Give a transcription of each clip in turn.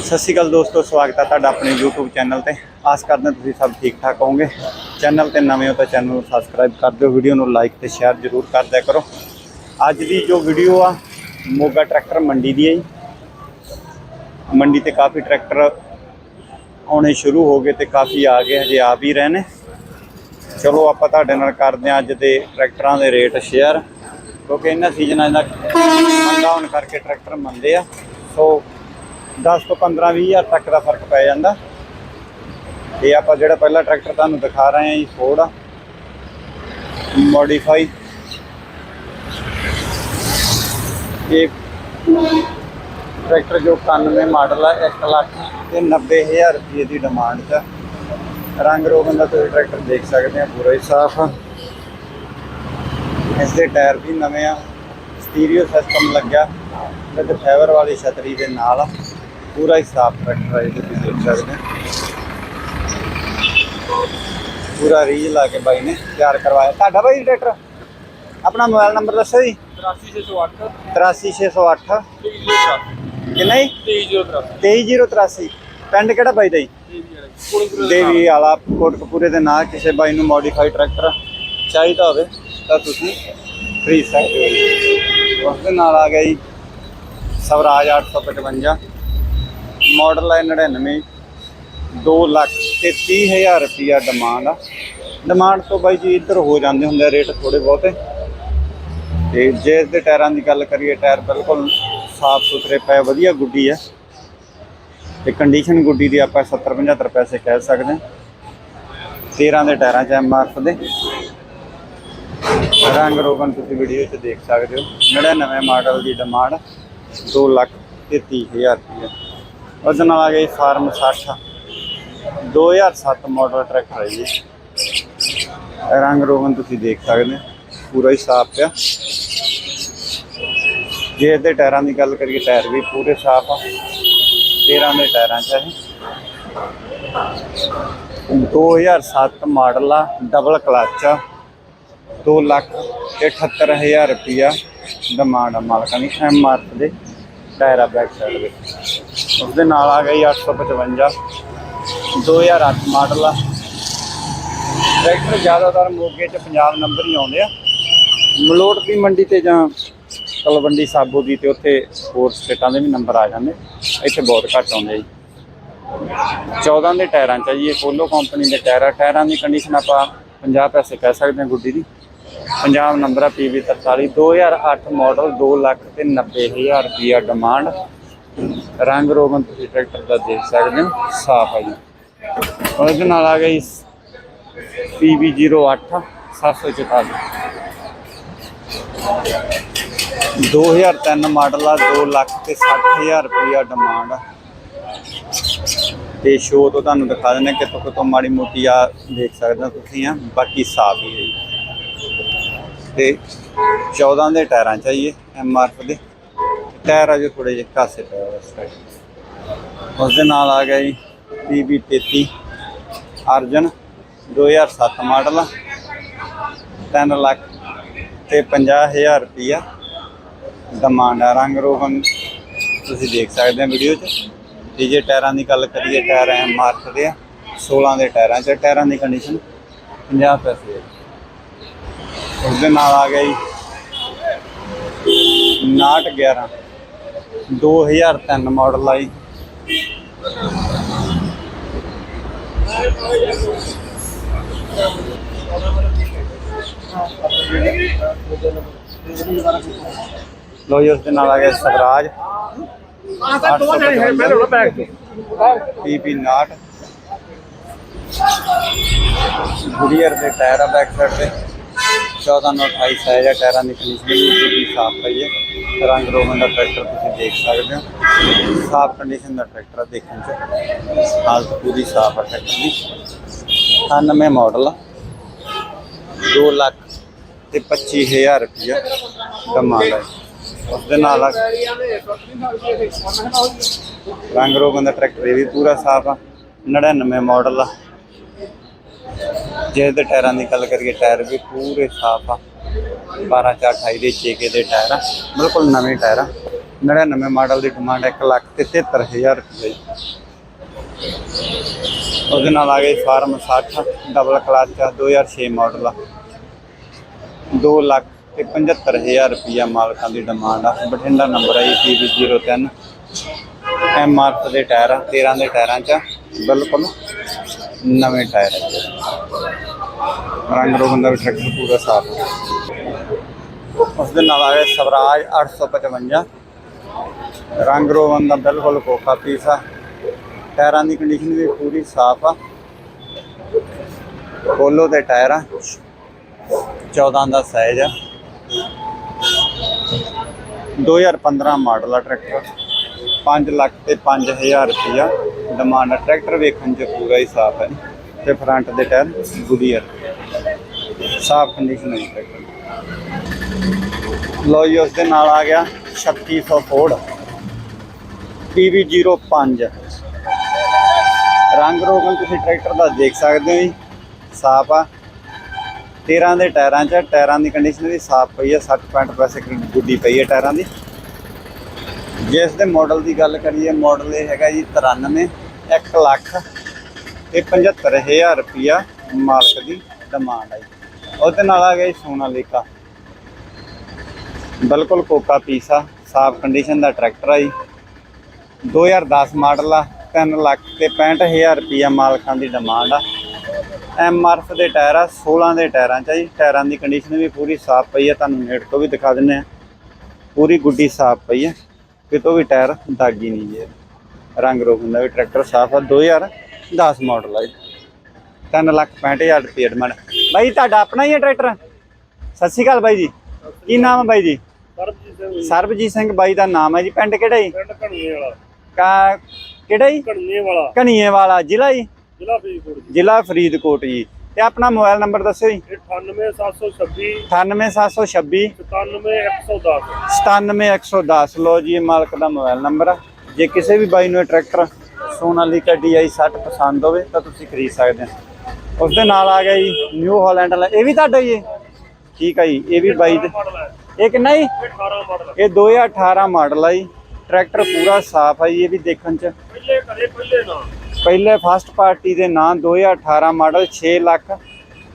ਸਤਿ ਸ਼੍ਰੀ ਅਕਾਲ ਦੋਸਤੋ, ਸਵਾਗਤ ਹੈ ਤੁਹਾਡਾ ਆਪਣੇ YouTube ਚੈਨਲ ਤੇ। ਆਸ ਕਰਦੇ ਹਾਂ ਤੁਸੀਂ ਸਭ ਠੀਕ ਠਾਕ ਹੋਵੋਗੇ। ਚੈਨਲ ਤੇ ਨਵੇਂ ਹੋ ਤਾਂ ਚੈਨਲ ਨੂੰ ਸਬਸਕ੍ਰਾਈਬ ਕਰ ਦਿਓ, ਵੀਡੀਓ ਨੂੰ ਲਾਈਕ ਤੇ ਸ਼ੇਅਰ ਜ਼ਰੂਰ ਕਰ ਦਿਆ ਕਰੋ। ਅੱਜ ਦੀ ਜੋ ਵੀਡੀਓ ਆ, ਮੋਗਾ ਟਰੈਕਟਰ ਮੰਡੀ ਦੀ ਹੈ ਜੀ। ਮੰਡੀ ਤੇ ਕਾਫੀ ਟਰੈਕਟਰ ਆਉਣੇ ਸ਼ੁਰੂ ਹੋ ਗਏ ਤੇ ਕਾਫੀ ਆ ਗਏ ਹਜੇ ਆ ਵੀ ਰਹੇ ਨੇ। ਚਲੋ ਆਪਾਂ ਤੁਹਾਡੇ ਨਾਲ ਕਰਦੇ ਹਾਂ ਅੱਜ ਦੇ ਟਰੈਕਟਰਾਂ ਦੇ ਰੇਟ ਸ਼ੇਅਰ ਕਿਉਂਕਿ ਇਹਨਾਂ ਸੀਜ਼ਨਾਂ ਦਾ ਮੰਦਾ ਹੋਣ ਕਰਕੇ ਟਰੈਕਟਰ ਮੰਦੇ ਆ। ਸੋ 10 ਤੋਂ 15 20 ਹਜ਼ਾਰ ਤੱਕ ਦਾ ਫ਼ਰਕ ਪੈ ਜਾਂਦਾ। ਇਹ ਆਪਾਂ ਜਿਹੜਾ ਪਹਿਲਾ ਟਰੈਕਟਰ ਤੁਹਾਨੂੰ ਦਿਖਾ ਰਹੇ ਹਾਂ ਜੀ ਫੋਰਡ ਮੋਡੀਫਾਈ ਇਹ ਟਰੈਕਟਰ ਜੋ 91 ਮਾਡਲ ਆ 1 ਲੱਖ ਤੇ 90000 ਰੁਪਏ ਦੀ ਡਿਮਾਂਡ 'ਚ ਰੰਗ ਰੋਗਨ ਦਾ ਤੁਸੀਂ ਟਰੈਕਟਰ ਦੇਖ ਸਕਦੇ ਆ, ਪੂਰਾ ਹੀ ਸਾਫ਼ ਆ। ਇਸ ਦੇ ਟਾਇਰ ਵੀ ਨਵੇਂ ਆ। ਸਟੀਰੀਓ ਸਿਸਟਮ ਲੱਗਿਆ ਤੇ ਫਾਈਬਰ ਵਾਲੀ ਛਤਰੀ ਦੇ ਨਾਲ ਪੂਰਾ ਹੀ ਸਾਫ਼ ਟਰੈਕਟਰ ਹੈ ਇਹ ਤੁਸੀਂ ਦੇਖ ਸਕਦੇ ਹੋ। ਪੂਰਾ ਰੀਜ ਲਾ ਕੇ ਬਾਈ ਨੇ ਤਿਆਰ ਕਰਵਾਇਆ। ਤੁਹਾਡਾ ਬਾਈ ਟਰੈਕਟਰ ਆਪਣਾ ਮੋਬਾਈਲ ਨੰਬਰ ਦੱਸੋ ਜੀ। 83608 83608 ਕਿੰਨਾ ਜੀ? 23083 ਪਿੰਡ ਕਿਹੜਾ ਬਾਈ ਦਾ ਜੀ? ਦੇਵੀ ਵਾਲਾ। ਕੋਟਕਪੂਰੇ ਦੇ ਨਾਲ ਕਿਸੇ ਬਾਈ ਨੂੰ ਮੋਡੀਫਾਈਡ ਟਰੈਕਟਰ ਚਾਹੀਦਾ ਹੋਵੇ ਤਾਂ ਤੁਸੀਂ ਖਰੀਦ ਸਕਦੇ ਹੋ ਉਸ ਦੇ ਨਾਲ ਆ ਗਿਆ ਜੀ ਸਵਰਾਜ 855 ਮਾਡਲ ਹੈ 99 2 ਲੱਖ ਤੇ 30000 ਰੁਪਿਆ ਡਿਮਾਂਡ ਆ। ਡਿਮਾਂਡ ਤੋਂ ਬਾਈ ਜੀ ਇੱਧਰ ਹੋ ਜਾਂਦੇ ਹੁੰਦੇ ਆ ਰੇਟ ਥੋੜੇ ਬਹੁਤੇ। ਤੇ ਜੇ ਇਸ ਦੇ ਟਾਇਰਾਂ ਦੀ ਗੱਲ ਕਰੀਏ, ਟਾਇਰ ਬਿਲਕੁਲ ਸਾਫ਼ ਸੁਥਰੇ ਪਏ, ਵਧੀਆ ਗੁੱਡੀ ਆ ਤੇ ਕੰਡੀਸ਼ਨ ਗੁੱਡੀ ਦੀ ਆਪਾਂ 70 75 ਪੈਸੇ ਕਹਿ ਸਕਦੇ ਹਾਂ। 13 ਦੇ ਟਾਇਰਾਂ 'ਚ ਐਮਆਰਐਫ ਦੇ। ਰੰਗ ਰੋਗਨ ਤੁਸੀਂ ਵੀਡੀਓ 'ਚ ਦੇਖ ਸਕਦੇ ਹੋ। 99 ਮਾਡਲ ਦੀ ਡਿਮਾਂਡ 2 ਲੱਖ ਤੇ 30000 ਰੁਪਏ ਉਹਦੇ ਨਾਲ ਆ ਗਈ ਫਾਰਮ 60 2007 ਮਾਡਲ ਟਰੈਕਟਰ ਹੈ ਜੀ। ਰੰਗ ਰੋਗਨ ਤੁਸੀਂ ਦੇਖ ਸਕਦੇ ਹੋ। ਪੂਰਾ ਹੀ ਸਾਫ਼ ਪਿਆ। ਜੇ ਇਹਦੇ ਟਾਇਰਾਂ ਦੀ ਗੱਲ ਕਰੀਏ, ਟਾਇਰ ਵੀ ਪੂਰੇ ਸਾਫ਼ ਆ। 13 ਦੇ ਟਾਇਰਾਂ 'ਚ ਇਹ। 2007 ਮਾਡਲ ਆ ਡਬਲ ਕਲਚ ਆ। 2 ਲੱਖ ਤੇ 78000 ਰੁਪਿਆ ਡਿਮਾਂਡ ਆ ਮਾਲਕਾਂ ਦੀ ਐਮਆਰਐਫ ਦੇ। ਟਾਇਰ ਆ ਬੈਕ ਸਾਈਡ ਦੇ। ਉਸ ਦੇ ਨਾਲ ਆ ਗਈ 855 2008 ਮਾਡਲ ਆ। ਟਰੈਕਟਰ ਜ਼ਿਆਦਾਤਰ ਮੋਗੇ 'ਚ ਪੰਜਾਬ ਨੰਬਰ ਹੀ ਆਉਂਦੇ ਆ। ਮਲੋਟ ਦੀ ਮੰਡੀ ਤੇ ਜਾਂ ਤਲਵੰਡੀ ਸਾਬੋ ਦੀ ਤੇ ਉੱਥੇ ਹੋਰ ਸਟੇਟਾਂ ਦੇ ਵੀ ਨੰਬਰ ਆ ਜਾਂਦੇ। ਇੱਥੇ ਬਹੁਤ ਘੱਟ ਆਉਂਦੇ ਜੀ। 14 ਦੇ ਟਾਇਰਾਂ ਚ ਆ ਜੀ ਪੋਲੋ ਕੰਪਨੀ ਦੇ ਟਾਇਰਾਂ ਟਾਇਰਾਂ ਦੀ ਕੰਡੀਸ਼ਨ ਆਪਾਂ 50 ਪੈਸੇ ਕਹਿ ਸਕਦੇ ਹਾਂ ਗੁੱਡੀ ਦੀ। ਪੰਜਾਬ ਨੰਬਰ ਆ PV 43 2008 ਮਾਡਲ 2 ਲੱਖ ਤੇ 90000 ਰੁਪਿਆ ਡਿਮਾਂਡ ਰੰਗ ਰੋਗਨ ਤੁਸੀਂ ਟਰੈਕਟਰ ਦਾ ਦੇਖ ਸਕਦੇ ਹੋ, ਸਾਫ਼ ਹੈ ਜੀ। ਉਹਦੇ ਨਾਲ ਆ ਗਈ PV 08 744 2003 ਮਾਡਲ ਆ 2 ਲੱਖ ਤੇ 60000 ਰੁਪਇਆ ਡਿਮਾਂਡ ਆ ਤੇ ਸ਼ੋ ਤੋਂ ਤੁਹਾਨੂੰ ਦਿਖਾ ਦਿੰਦੇ ਕਿਤੋਂ ਕਿਤੋਂ ਮਾੜੀ ਮੋਟੀ ਆ, ਦੇਖ ਸਕਦੇ ਹੋ ਤੁਸੀਂ ਆ, ਬਾਕੀ ਸਾਫ਼ ਹੀ ਹੈ ਜੀ। ਤੇ 14 ਦੇ ਟਾਇਰਾਂ ਚਾਹੀਏ ਐਮਆਰਐਫ ਦੇ। ਟਾਇਰ ਆ ਜੋ ਥੋੜੇ ਜਿਹੇ ਕਾਸੇ ਪਏ ਹੋਏ ਇਸ ਸਾਈਡ ਉਸ ਦੇ ਨਾਲ ਆ ਗਿਆ ਜੀ PB 33 ਅਰਜਨ 2007 ਮਾਡਲ ਆ। 3 ਲੱਖ ਤੇ 50000 ਰੁਪਇਆ ਡਿਮਾਂਡ ਆ ਰੰਗ ਰੋਗਨ। ਤੁਸੀਂ ਦੇਖ ਸਕਦੇ ਹੋ ਵੀਡੀਓ 'ਚ। ਤੇ ਜੇ ਟਾਇਰਾਂ ਦੀ ਗੱਲ ਕਰੀਏ, ਟਾਇਰ ਐ ਮਾਰਕ ਦੇ ਆ। 16 ਦੇ ਟਾਇਰਾਂ 'ਚ ਟਾਇਰਾਂ ਦੀ ਕੰਡੀਸ਼ਨ 50 ਪੈਸੇ ਹੈ ਉਸ ਦੇ ਨਾਲ ਆ ਗਿਆ ਜੀ। 911 2003 ਮਾਡਲ ਆਈ ਲੋ ਜੀ ਉਸ ਦੇ ਨਾਲ ਆ ਗਿਆ ਸਵਰਾਜ। ਆਹ ਦੋ ਜਣੇ ਹੈ ਮੈਂ ਲੋੜਾ ਬੈਗ ਤੇ। ਪੀਪੀ ਨਾਟ। ਗੁਡੀਅਰ ਦੇ ਟਾਇਰ ਆ ਬੈਕ ਸਾਈਡ ਤੇ। 14 ਨੂੰ 28 ਸਾਈਜ਼ ਆ ਟਾਇਰਾਂ ਦੀ ਕੰਡੀਸ਼ਨ ਵੀ ਸਾਫ਼ ਪਈ ਹੈ। ਰੰਗ ਰੋਗਨ ਦਾ ਟਰੈਕਟਰ ਤੁਸੀਂ ਦੇਖ ਸਕਦੇ ਹੋ। ਸਾਫ਼ ਕੰਡੀਸ਼ਨ ਦਾ ਟਰੈਕਟਰ ਆ ਦੇਖਣ ਚ। ਹਾਲਤ ਪੂਰੀ ਸਾਫ਼ ਆ ਟਰੈਕਟਰ ਦੀ। 98 ਮਾਡਲ ਆ। 2 ਲੱਖ ਤੇ 25000 ਰੁਪਇਆ ਡਿਮਾਂਡ ਹੈ ਉਸ ਦੇ ਨਾਲ ਰੰਗ ਰੋਗਨ ਦਾ ਟਰੈਕਟਰ ਇਹ ਵੀ ਪੂਰਾ ਸਾਫ਼ ਆ। 99 ਮਾਡਲ ਆ। ਜੇ ਦੇ ਟਾਇਰਾਂ ਦੀ ਗੱਲ ਕਰੀਏ, ਟਾਇਰ ਵੀ ਪੂਰੇ ਸਾਫ਼ ਆ। 12 4 28 ਦੇ 6 ਦੇ ਟਾਇਰ ਆ। ਬਿਲਕੁਲ ਨਵੇਂ ਟਾਇਰ ਆ। 99 ਮਾਡਲ ਦੀ ਡਿਮਾਂਡ 1 ਲੱਖ ਤੇ 73000 ਰੁਪਏ। ਉਹਦੇ ਨਾਲ ਆ ਗਏ ਫਾਰਮ 60 ਡਬਲ ਕਲਚ 2006 ਮਾਡਲ ਆ। 2 ਲੱਖ ਤੇ 75000 ਰੁਪਇਆ ਮਾਲਕਾਂ ਦੀ ਡਿਮਾਂਡ ਆ। ਬਠਿੰਡਾ ਨੰਬਰ ਹੈ PB03 ਐਮਆਰਐਫ ਦੇ ਟਾਇਰ ਆ 13 ਦੇ ਟਾਇਰਾਂ 'ਚ ਬਿਲਕੁਲ ਨਵੇਂ ਟਾਇਰ ਰੰਗ ਰੋਗਨ ਦਾ ਵੀ ਟਰੈਕਟਰ ਪੂਰਾ ਸਾਫ਼ ਉਸ ਦੇ ਨਾਲ ਆ ਗਿਆ ਸਵਰਾਜ 855 ਰੰਗ ਰੋਗਨ ਦਾ ਬਿਲਕੁਲ ਕੋਕਾ ਪੀਸ ਆ। ਟਾਇਰਾਂ ਦੀ ਕੰਡੀਸ਼ਨ ਵੀ ਪੂਰੀ ਸਾਫ਼ ਆ। ਕੋਲੋ ਦੇ ਟਾਇਰ ਆ। 14 ਦਾ ਸਾਈਜ਼ ਆ। 2015 ਮਾਡਲ ਆ ਟਰੈਕਟਰ। 5 ਲੱਖ ਤੇ 5000 ਰੁਪਇਆ ਡਿਮਾਂਡ ਆ। ਟਰੈਕਟਰ ਵੇਖਣ ਚ ਪੂਰਾ ਹੀ ਸਾਫ਼ ਹੈ। ਤੇ ਫਰੰਟ ਦੇ ਟਾਇਰ ਗੁਡੀਅਰ ਸਾਫ਼ ਕੰਡੀਸ਼ਨ ਹੈ ਟਰੈਕਟਰ ਲੋ ਜੀ ਉਸ ਦੇ ਨਾਲ ਆ ਗਿਆ 3600 ਫੋਰਡ PV05 ਰੰਗ ਰੋਗਨ ਤੁਸੀਂ ਟਰੈਕਟਰ ਦਾ ਦੇਖ ਸਕਦੇ ਹੋ ਜੀ। ਸਾਫ਼ ਆ। 13 ਦੇ ਟਾਇਰਾਂ 'ਚ ਟਾਇਰਾਂ ਦੀ ਕੰਡੀਸ਼ਨ ਵੀ ਸਾਫ਼ ਪਈ ਹੈ 60 ਪੈਸੇ ਗੁੱਡੀ ਪਈ ਹੈ ਟਾਇਰਾਂ ਦੀ। ਜਿਸ ਦੇ ਮਾਡਲ ਦੀ ਗੱਲ ਕਰੀਏ ਮਾਡਲ ਇਹ ਹੈਗਾ ਜੀ 93 1 ਲੱਖ ਤੇ 75000 ਰੁਪਿਆ ਮਾਲਕ ਦੀ ਡਿਮਾਂਡ ਹੈ ਜੀ। ਉਹਦੇ ਨਾਲ ਆ ਗਿਆ ਜੀ ਸੋਨਾਲੀਕਾ ਬਿਲਕੁਲ ਕੋਕਾ ਪੀਸਾ, ਸਾਫ਼ ਕੰਡੀਸ਼ਨ ਦਾ ਟਰੈਕਟਰ ਆ ਜੀ। 2010 ਮਾਡਲ ਆ 3 ਲੱਖ ਤੇ 65000 ਰੁਪਿਆ ਮਾਲਕਾਂ ਦੀ ਡਿਮਾਂਡ ਆ। ਐਮਆਰਐਫ ਦੇ ਟਾਇਰ ਆ 16 ਦੇ ਟਾਇਰਾਂ ਚ ਆ ਜੀ। ਟਾਇਰਾਂ ਦੀ ਕੰਡੀਸ਼ਨ ਵੀ ਪੂਰੀ ਸਾਫ਼ ਪਈ ਆ, ਤੁਹਾਨੂੰ ਨੇੜ ਤੋਂ ਵੀ ਦਿਖਾ ਦਿੰਨੇ ਆ। ਪੂਰੀ ਗੁੱਡੀ ਸਾਫ਼ ਪਈ ਆ। ਕਿਤੋਂ ਵੀ ਟਾਇਰ ਦਾਗੀ ਨਹੀਂ ਜੇ। ਰੰਗ ਰੋਗਨ ਦਾ ਵੀ ਟਰੈਕਟਰ ਸਾਫ਼ ਆ 2010 ਮਾਡਲ ਆ ਜੀ। 3 ਲੱਖ 65000 ਰੁਪਏ ਡਿਮਾਂਡ ਬਾਈ ਤੁਹਾਡਾ ਆਪਣਾ ਹੀ ਹੈ ਟਰੈਕਟਰ? ਸਤਿ ਸ਼੍ਰੀ ਅਕਾਲ ਬਾਈ ਜੀ। ਕੀ ਨਾਮ ਹੈ ਬਾਈ ਜੀ? ਸਰਬਜੀਤ ਸਿੰਘ ਬਾਈ ਦਾ ਨਾਮ ਹੈ ਜੀ। ਪਿੰਡ ਕਿਹੜਾ ਜੀ? ਪਿੰਡ ਘਣੀਏ ਵਾਲਾ ਕਾ ਕਿਹੜਾ ਜੀ? ਘਣੀਏ ਵਾਲਾ ਕਨੀਏ ਵਾਲਾ ਜ਼ਿਲ੍ਹਾ ਜੀ? ਜ਼ਿਲ੍ਹਾ ਫਰੀਦਕੋਟ ਜੀ। ਜ਼ਿਲ੍ਹਾ ਫਰੀਦਕੋਟ ਜੀ। ਤੇ ਆਪਣਾ ਮੋਬਾਈਲ ਨੰਬਰ ਦੱਸਿਓ ਜੀ। ਇਹ 98726 98726 97110 97110 ਲੋ ਜੀ ਇਹ ਮਾਲਕ ਦਾ ਮੋਬਾਈਲ ਨੰਬਰ ਆ। ਜੇ ਕਿਸੇ ਵੀ ਬਾਈ ਨੂੰ ਇਹ ਟਰੈਕਟਰ ਸੋਨਾਲੀਕਾ DI 60 ਪਸੰਦ ਹੋਵੇ ਤਾਂ ਤੁਸੀਂ ਖਰੀਦ ਸਕਦੇ ਹੋ। ਉਸ ਦੇ ਨਾਲ ਆ ਗਿਆ ਜੀ ਨਿਊ ਹਾਲੈਂਡ ਵਾਲਾ। ਇਹ ਵੀ ਤੁਹਾਡਾ ਹੀ ਹੈ? ਠੀਕ ਹੈ ਜੀ ਇਹ ਵੀ ਬਾਈ ਦੇ। ਇਹ ਕਿੰਨਾ ਜੀ? ਇਹ 18 ਮਾਡਲ ਇਹ 2018 ਮਾਡਲ ਆ ਜੀ। ਟਰੈਕਟਰ ਪੂਰਾ ਸਾਫ਼ ਆ ਜੀ ਇਹ ਵੀ ਦੇਖਣ ਚ। ਪਹਿਲੇ ਕਰੇ ਪਹਿਲੇ ਨਾ ਪਹਿਲੇ ਫਸਟ ਪਾਰਟੀ ਦੇ ਨਾਂ 2018 ਮਾਡਲ 6 ਲੱਖ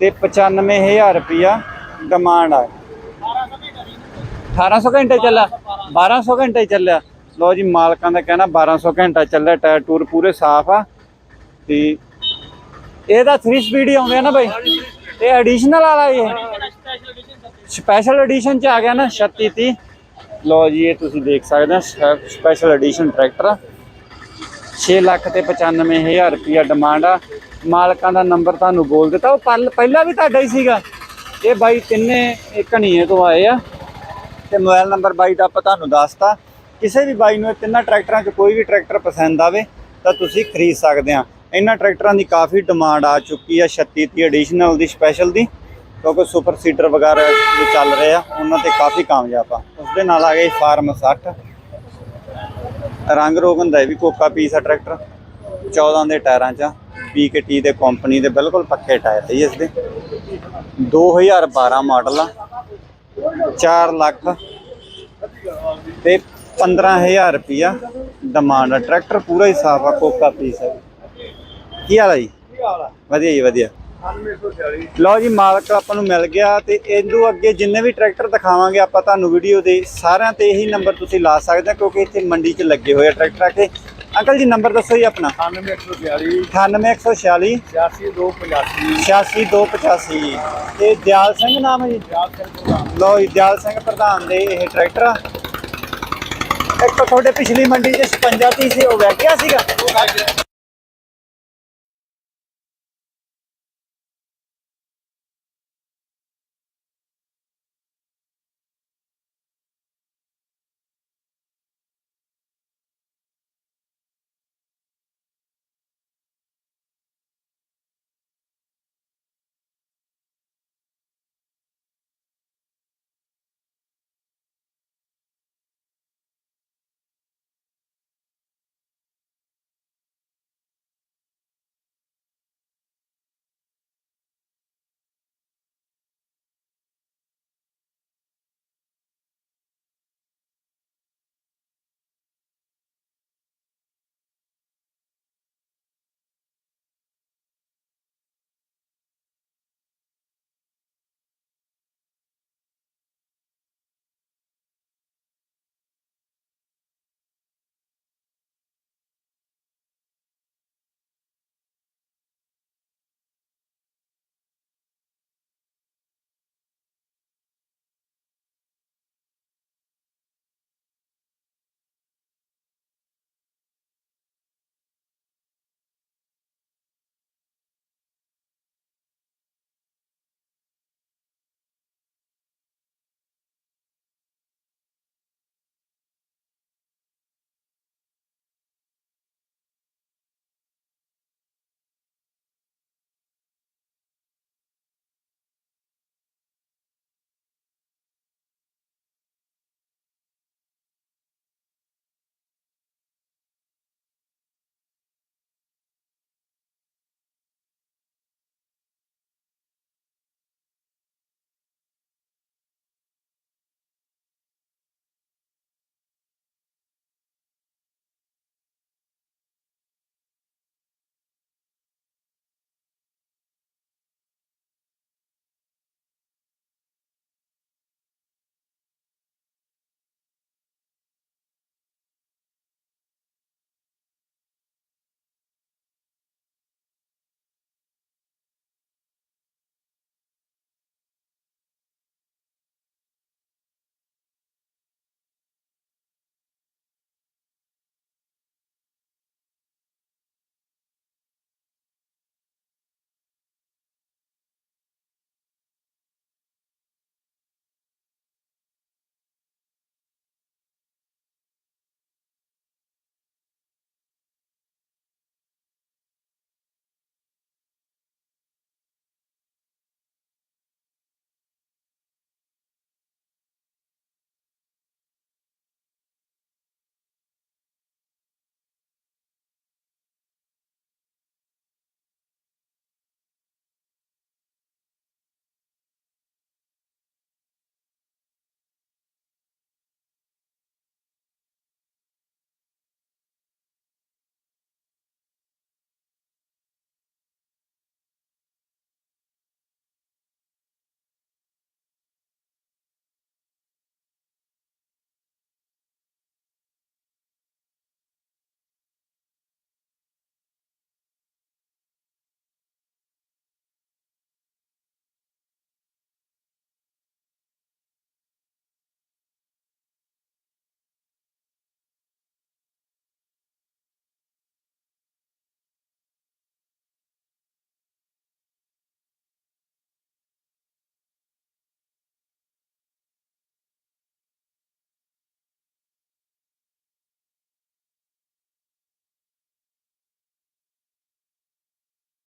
ਤੇ 95000 ਰੁਪਿਆ ਡਿਮਾਂਡ ਆ। 1800 ਘੰਟੇ ਚੱਲਿਆ 1200 ਘੰਟੇ ਚੱਲਿਆ। ਲੋ ਜੀ ਮਾਲਕਾਂ ਦਾ ਕਹਿਣਾ 1200 ਘੰਟਾ ਚੱਲਿਆ, ਟਾਇਰ ਟੂਰ ਪੂਰੇ ਸਾਫ਼ ਆ। ਤੇ ਇਹਦਾ 3 ਸਪੀਡ ਹੀ ਆਉਂਦੇ ਆ ਨਾ ਬਾਈ। ਇਹ ਐਡੀਸ਼ਨਲ ਵਾਲਾ ਹੀ ਸਪੈਸ਼ਲ ਐਡੀਸ਼ਨ ਚ ਆ ਗਿਆ ਨਾ 36 30 ਲੋ ਜੀ, ਇਹ ਤੁਸੀਂ ਦੇਖ ਸਕਦੇ ਹੋ ਸਪੈਸ਼ਲ ਐਡੀਸ਼ਨ ਟਰੈਕਟਰ 6 ਲੱਖ ਤੇ 95000 ਰੁਪਿਆ ਡਿਮਾਂਡ ਆ। ਮਾਲਕਾਂ ਦਾ ਨੰਬਰ ਤੁਹਾਨੂੰ ਬੋਲ ਦਿੱਤਾ। ਉਹ ਪਲ- ਪਹਿਲਾਂ ਵੀ ਤੁਹਾਡਾ ਹੀ ਸੀਗਾ। ਇਹ ਬਾਈ ਤਿੰਨੇ ਇਹ ਘਣੀਏ ਤੋਂ ਆਏ ਆ। ਤੇ ਮੋਬਾਈਲ ਨੰਬਰ ਬਾਈ ਦਾ ਆਪਾਂ ਤੁਹਾਨੂੰ ਦੱਸਤਾ। ਕਿਸੇ ਵੀ ਬਾਈ ਨੂੰ ਇਹ ਤਿੰਨਾਂ ਟਰੈਕਟਰਾਂ 'ਚ ਕੋਈ ਵੀ ਟਰੈਕਟਰ ਪਸੰਦ ਆਵੇ, ਤਾਂ ਤੁਸੀਂ ਖਰੀਦ ਸਕਦੇ ਆ। ਇਹਨਾਂ ਟਰੈਕਟਰਾਂ ਦੀ ਕਾਫੀ ਡਿਮਾਂਡ ਆ ਚੁੱਕੀ ਆ। 36 30 ਐਡੀਸ਼ਨਲ ਦੀ ਸਪੈਸ਼ਲ ਦੀ। ਕਿਉਂਕਿ ਸੁਪਰ ਸੀਟਰ ਵਗੈਰਾ ਜੋ ਚੱਲ ਰਹੇ ਆ, ਉਹਨਾਂ ਤੇ ਕਾਫੀ ਕਾਮਯਾਬ ਆ। ਉਸ ਦੇ ਨਾਲ ਆ ਗਏ ਫਾਰਮ 60 ਰੰਗ ਰੋਗਨ ਦਾ ਵੀ ਕੋਕਾ ਪੀਸ ਆ ਟਰੈਕਟਰ। 14 ਦੇ ਟਾਇਰਾਂ 'ਚ BKT ਦੇ ਕੰਪਨੀ ਦੇ ਬਿਲਕੁਲ ਪੱਕੇ ਟਾਇਰ ਹੈ ਜੀ ਇਸ ਦੇ। 2012 ਮਾਡਲ ਆ। 4 ਲੱਖ ਤੇ 15000 ਰੁਪਿਆ ਡਿਮਾਂਡ ਆ। ਟਰੈਕਟਰ ਪੂਰਾ ਹੀ ਸਾਫ਼ ਆ ਕੋਕਾ ਪੀਸ ਹੈ ਕੀ ਹਾਲ ਆ ਜੀ? ਵਧੀਆ ਜੀ ਵਧੀਆ। 99140 ਲਓ ਜੀ, ਮਾਲਕ ਆਪਾਂ ਨੂੰ ਮਿਲ ਗਿਆ ਤੇ ਇਹਦੋਂ ਅੱਗੇ ਜਿੰਨੇ ਵੀ ਟਰੈਕਟਰ ਦਿਖਾਵਾਂਗੇ, ਆਪਾਂ ਤੁਹਾਨੂੰ ਵੀਡੀਓ ਦੇ ਸਾਰਿਆਂ ਤੇ ਇਹੀ ਨੰਬਰ ਤੁਸੀਂ ਲਾ ਸਕਦੇ ਹੋ, ਕਿਉਂਕਿ ਇੱਥੇ ਮੰਡੀ 'ਚ ਲੱਗੇ ਹੋਏ ਆ ਟਰੈਕਟਰ ਆ ਕੇ। ਅੰਕਲ ਜੀ ਨੰਬਰ ਦੱਸੋ ਜੀ ਆਪਣਾ। 99140 98146 86285 ਇਹ ਦਿਆਲ ਸਿੰਘ ਨਾਮ ਹੈ ਜੀ। ਲਓ ਜੀ, ਦਿਆਲ ਸਿੰਘ ਪ੍ਰਧਾਨ ਦੇ ਇਹ ਟਰੈਕਟਰ ਆ। ਇੱਕ ਤੁਹਾਡੇ ਪਿਛਲੀ ਮੰਡੀ 'ਚ 56 30 ਸੀ, ਉਹ ਵਗ ਗਿਆ ਸੀਗਾ?